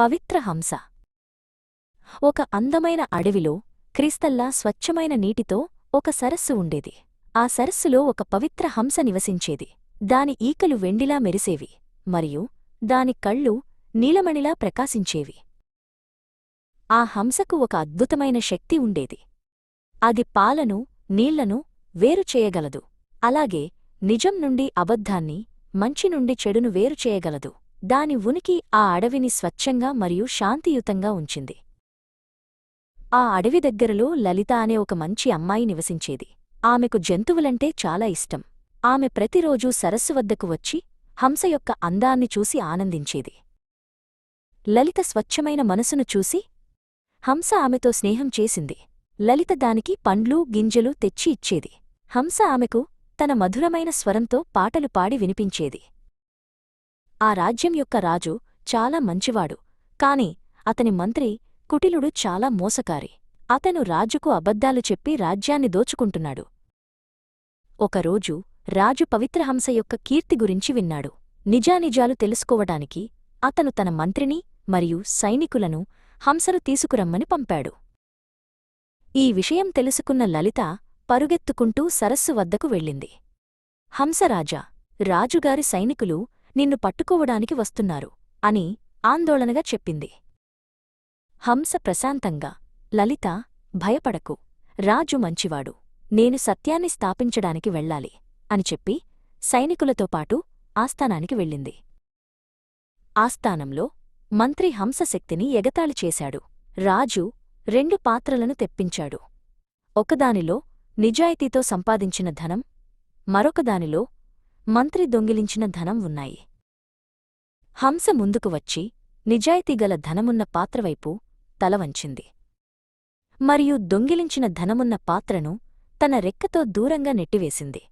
పవిత్ర హంస. ఒక అందమైన అడవిలో క్రీస్తల్లా స్వచ్ఛమైన నీటితో ఒక సరస్సు ఉండేది. ఆ సరస్సులో ఒక పవిత్ర హంస నివసించేది. దాని ఈకలు వెండిలా మెరిసేవి మరియు దాని కళ్ళు నీలమణిలా ప్రకాశించేవి. ఆ హంసకు ఒక అద్భుతమైన శక్తి ఉండేది. అది పాలను నీళ్ళను వేరు చేయగలదు. అలాగే నిజం నుండి అబద్ధాన్ని మంచి నుండి చెడును వేరు చేయగలదు. దాని ఉనికి ఆ అడవిని స్వచ్ఛంగా మరియు శాంతియుతంగా ఉంచింది. ఆ అడవి దగ్గరలో లలిత అనే ఒక మంచి అమ్మాయి నివసించేది. ఆమెకు జంతువులంటే చాలా ఇష్టం. ఆమె ప్రతిరోజూ సరస్సు వద్దకు వచ్చి హంస యొక్క అందాన్ని చూసి ఆనందించేది. లలిత స్వచ్ఛమైన మనసును చూసి హంస ఆమెతో స్నేహం చేసింది. లలిత దానికి పండ్లు గింజలు తెచ్చి ఇచ్చేది. హంస ఆమెకు తన మధురమైన స్వరంతో పాటలు పాడి వినిపించేది. ఆ రాజ్యం యొక్క రాజు చాలా మంచివాడు. కాని అతని మంత్రి కుటిలుడు చాలా మోసకారి. అతను రాజుకు అబద్ధాలు చెప్పి రాజ్యాన్ని దోచుకుంటున్నాడు. ఒకరోజు రాజు పవిత్రహంస యొక్క కీర్తి గురించి విన్నాడు. నిజానిజాలు తెలుసుకోవడానికి అతను తన మంత్రిని మరియు సైనికులను హంసను తీసుకురమ్మని పంపాడు. ఈ విషయం తెలుసుకున్న లలిత పరుగెత్తుకుంటూ సరస్సు వద్దకు వెళ్ళింది. హంసరాజా రాజుగారి సైనికులు నిన్ను పట్టుకోవడానికి వస్తున్నారు అని ఆందోళనగా చెప్పింది. హంస ప్రశాంతంగా లలిత భయపడకు రాజు మంచివాడు నేను సత్యాన్ని స్థాపించడానికి వెళ్ళాలి అని చెప్పి సైనికులతో పాటు ఆస్థానానికి వెళ్ళింది. ఆస్థానంలో మంత్రి హంసశక్తిని ఎగతాళి చేశాడు. రాజు రెండు పాత్రలను తెప్పించాడు. ఒకదానిలో నిజాయితీతో సంపాదించిన ధనం మరొకదానిలో మంత్రి దొంగిలించిన ధనం ఉన్నాయి. హంస ముందుకు వచ్చి నిజాయితీగల ధనమున్న పాత్రవైపు తలవంచింది మరియు దొంగిలించిన ధనమున్న పాత్రను తన రెక్కతో దూరంగా నెట్టివేసింది.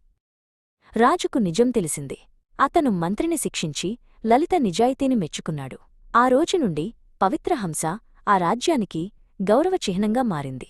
రాజుకు నిజం తెలిసింది. అతను మంత్రిని శిక్షించి లలిత నిజాయితీని మెచ్చుకున్నాడు. ఆ రోజు నుండి పవిత్ర హంస ఆ రాజ్యానికి గౌరవ చిహ్నంగా మారింది.